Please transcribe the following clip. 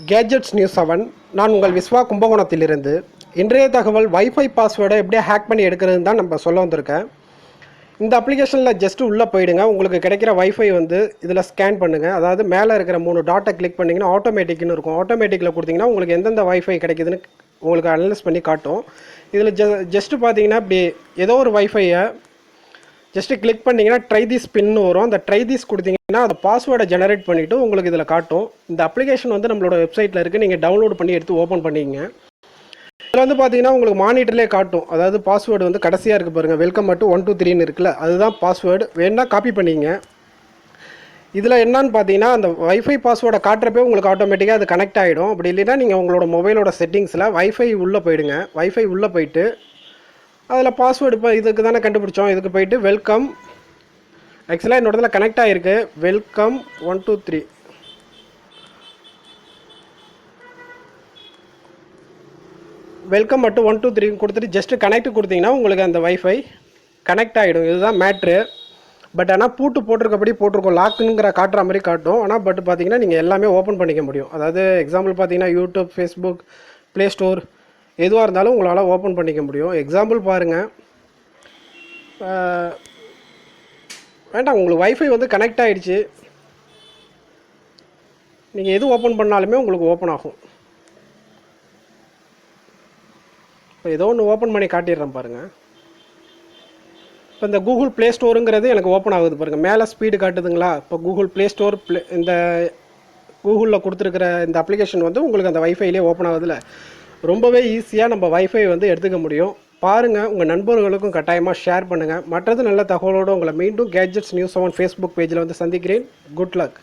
Gadgets news seven நான் உங்கள் விஸ்வா கும்பகோணத்திலிருந்து. இன்றைய தகவல் வைஃபை பாஸ்வேர்டை எப்படி ஹேக் பண்ணி எடுக்கிறதுன்னு தான் நம்ம சொல்ல வந்திருக்கேன். இந்த அப்ளிகேஷனில் ஜஸ்ட் உள்ளே போயிடுங்க. உங்களுக்கு கிடைக்கிற வைஃபை வந்து இதில் ஸ்கேன் பண்ணுங்கள் அதாவது மேலே இருக்கிற மூணு டாட்டை கிளிக் பண்ணிங்கன்னா ஆட்டோமேட்டிக்னு இருக்கும். ஆட்டோமேட்டிக்கில் கொடுத்தீங்கன்னா உங்களுக்கு எந்தெந்த வைஃபை கிடைக்குதுன்னு உங்களுக்கு அனலைஸ் பண்ணி காட்டும். இதில் ஜ ஜஸ்ட்டு பார்த்தீங்கன்னா இப்படி ஏதோ ஒரு வைஃபையை ஜஸ்ட்டு கிளிக் பண்ணிங்கன்னா ட்ரை திஸ் பின்னு வரும். அந்த ட்ரை திஸ் கொடுத்தீங்கன்னா அந்த பாஸ்வேர்டை ஜெனரேட் பண்ணிவிட்டு உங்களுக்கு இதில் காட்டும். இந்த அப்ளிகேஷன் வந்து நம்மளோட வெப்சைட்டில் இருக்குது நீங்கள் டவுன்லோட் பண்ணி எடுத்து ஓப்பன் பண்ணிக்கங்க இதில் வந்து பார்த்தீங்கன்னா உங்களுக்கு மானிட்டர்லேயே காட்டும். அதாவது பாஸ்வேர்டு வந்து கடைசியாக இருக்குது பாருங்கள் வெல்கம் மட்டும் ஒன் டூ த்ரீன்னு இருக்குல்ல அதுதான் பாஸ்வேர்டு வேணால் காப்பி பண்ணிங்க. இதில் என்னன்னு பார்த்தீங்கன்னா அந்த வைஃபை பாஸ்வேர்டை காட்டுறப்பே உங்களுக்கு ஆட்டோமேட்டிக்காக அது கனெக்ட் ஆகிடும் அப்படி இல்லைன்னா நீங்கள் உங்களோட மொபைலோட செட்டிங்ஸில் வைஃபை உள்ளே போயிடுங்க. வைஃபை உள்ளே போயிட்டு அதில் பாஸ்வேர்டு இப்போ இதுக்கு தானே கண்டுபிடிச்சோம். இதுக்கு போயிட்டு வெல்கம் ஆக்சுவலாக என்னோட இதில் கனெக்ட் ஆகிருக்கு welcome one two three welcome மட்டும் ஒன் டூ த்ரீ கொடுத்துட்டு ஜஸ்ட் கனெக்ட் கொடுத்தீங்கன்னா உங்களுக்கு அந்த வைஃபை கனெக்ட் ஆகிடும் இதுதான் மேட்ரு பட் ஆனால் பூட்டு போட்டிருக்கபடி போட்டிருக்கோம். லாக்குங்கிற காட்டுற மாதிரி காட்டும். ஆனால் பட் பார்த்தீங்கன்னா நீங்கள் எல்லாமே ஓப்பன் பண்ணிக்க முடியும். அதாவது எக்ஸாம்பிள் பார்த்தீங்கன்னா யூடியூப் ஃபேஸ்புக் ப்ளே ஸ்டோர் எதுவாக இருந்தாலும் உங்களால் ஓப்பன் பண்ணிக்க முடியும். எக்ஸாம்பிள் பாருங்கள் வேண்டாம் உங்களுக்கு வைஃபை வந்து கனெக்ட் ஆகிடுச்சு நீங்கள் எது ஓப்பன் பண்ணாலுமே உங்களுக்கு ஓப்பன் ஆகும். இப்போ ஏதோ ஒன்று ஓப்பன் பண்ணி காட்டிடுறேன் பாருங்கள் இப்போ இந்த கூகுள் ப்ளே ஸ்டோருங்கிறது எனக்கு ஓப்பன் ஆகுது பாருங்கள் மேலே ஸ்பீடு காட்டுதுங்களா? இப்போ கூகுள் ப்ளே ஸ்டோர் ப்ளே இந்த கூகுளில் கொடுத்துருக்கிற இந்த அப்ளிகேஷன் வந்து உங்களுக்கு அந்த வைஃபைலேயே ஓப்பன் ஆகுதுல்ல ரொம்பவே ஈஸியாக நம்ம வைஃபை வந்து எடுத்துக்க முடியும். பாருங்கள் உங்கள் நண்பர்களுக்கும் கட்டாயமாக ஷேர் பண்ணுங்கள் மற்றது நல்ல தகவலோடு உங்களை மீண்டும் கேஜெட்ஸ் நியூஸ் செவன் ஃபேஸ்புக் பேஜில் வந்து சந்திக்கிறேன். Good luck